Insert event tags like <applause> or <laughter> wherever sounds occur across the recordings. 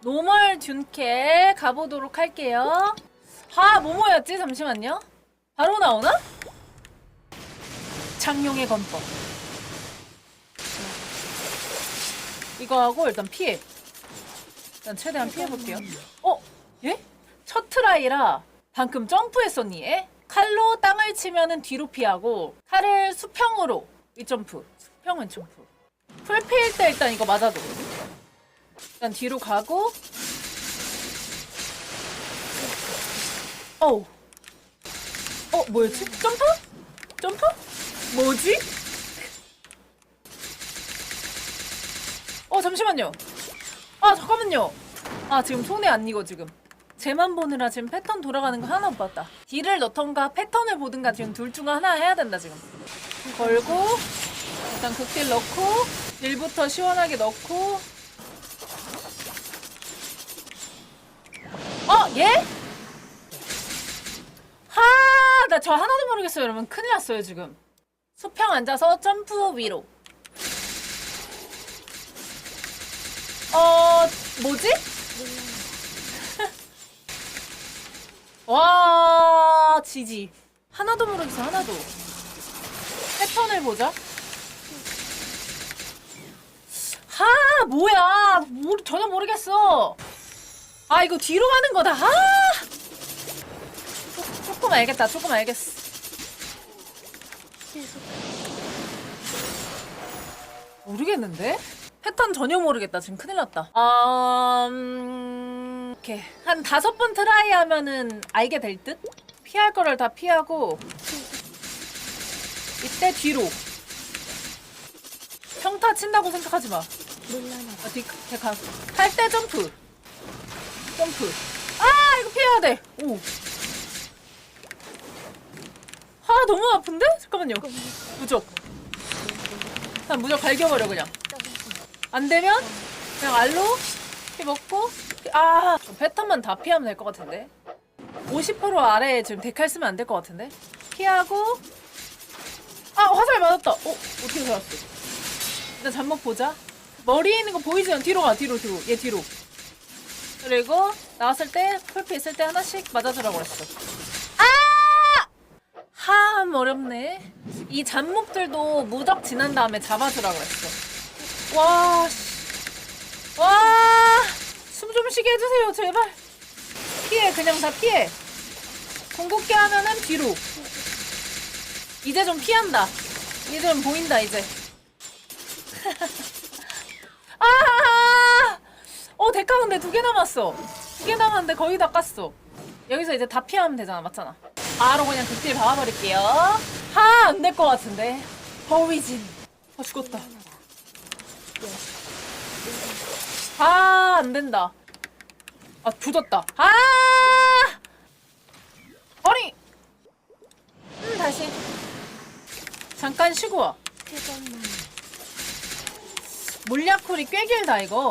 노멀 둔캐 가보도록 할게요. 아, 뭐뭐였지? 잠시만요. 바로 나오나? 장룡의 건법. 이거 하고 일단 피해. 일단 최대한 피해볼게요. 어? 예? 첫 트라이라 방금 점프했었니? 예? 칼로 땅을 치면은 뒤로 피하고 칼을 수평으로 윗점프. 수평은 점프. 풀피일 때 일단 이거 맞아도. 일단 뒤로 가고 어우 어 뭐였지? 점프? 점프? 뭐지? 어 잠시만요 아 잠깐만요 아 지금 손에 안 익어 지금 쟤만 보느라 지금 패턴 돌아가는 거 하나 못 봤다 딜을 넣던가 패턴을 보든가 지금 둘 중 하나 해야 된다 지금 걸고 일단 극딜 넣고 딜부터 시원하게 넣고 예? 하, 나 저 하나도 모르겠어요, 여러분. 큰일 났어요, 지금. 수평 앉아서 점프 위로. 어, 뭐지? <laughs> 와, 지지. 하나도 모르겠어, 하나도. 패턴을 보자. 하, 뭐야. 모르, 전혀 모르겠어. 아 이거 뒤로 가는 거다. 아! 조, 조금 알겠다. 조금 알겠어. 모르겠는데? 패턴 전혀 모르겠다. 지금 큰일 났다. 아, 음... 이렇게 한 다섯 번 트라이 하면은 알게 될 듯? 피할 거를 다 피하고 이때 뒤로 평타 친다고 생각하지 마. 아, 뒤, 가. 탈때 점프. 점프. 아, 이거 피해야 돼. 오. 아, 너무 아픈데? 잠깐만요. 무적. 난 무적 갈겨버려, 그냥. 안 되면, 그냥 알로, 피 먹고, 피- 아, 패턴만 다 피하면 될 것 같은데. 50% 아래에 지금 데칼 쓰면 안 될 것 같은데. 피하고, 아, 화살 맞았다. 어, 어떻게 살았어? 일단 잠못 보자. 머리에 있는 거 보이지 않 뒤로 가, 뒤로, 뒤로. 얘 뒤로. 그리고 나왔을 때 풀피 있을 때 하나씩 맞아주라고 그랬어. 아! 함 어렵네. 이 잡목들도 무적 지난 다음에 잡아주라고 그랬어. 와, 씨. 와, 숨 좀 쉬게 해주세요, 제발. 피해, 그냥 다 피해. 궁극기 하면은 뒤로. 이제 좀 피한다. 이제 좀 보인다, 이제. <laughs> 아! 어, 데카 근데 두 개 남았어. 두 개 남았는데 거의 다 깠어. 여기서 이제 다 피하면 되잖아, 맞잖아. 바로 그냥 극딜 박아버릴게요. 하, 안 될 것 같은데. 허위진. 아, 죽었다. 아, 안 된다. 아, 조졌다. 아! 아니! 음, 다시. 잠깐 쉬고 와. 물약쿨이 꽤 길다, 이거.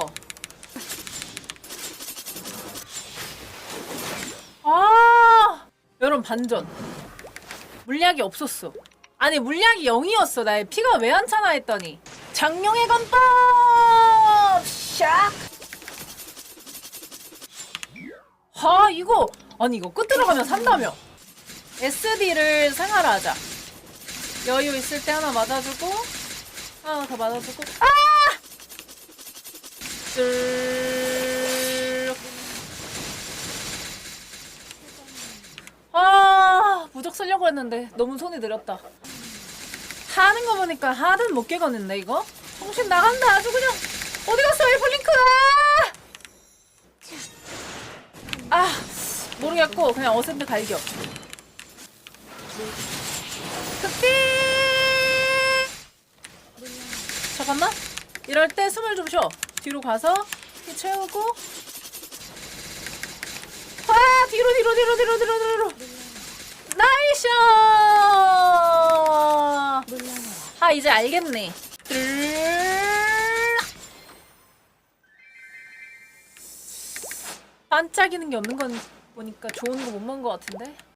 아, 여러분 반전. 물약이 없었어. 아니 물약이 0이었어. 나의 피가 왜 안 차나 했더니 장룡의 건법. 샥. 하 이거 아니 이거 끝 들어가면 산다며. SD를 생활하자. 여유 있을 때 하나 맞아주고 하나 더 맞아주고 아! 들 아, 무적 쓰려고 했는데 너무 손이 느렸다. 하는 거 보니까 하든 못 깨겠는데 이거? 정신 나간다 아주 그냥. 어디 갔어 에플링크 아 모르겠고 그냥 어센트 갈겨. 극딜 잠깐만 이럴 때 숨을 좀 쉬어. 뒤로 가서 피 채우고. 아 뒤로 뒤로 뒤로 뒤로 뒤로 나이스 아 이제 알겠네. 반짝이는 게 없는 건 보니까 좋은 거 못 먹은 것 같은데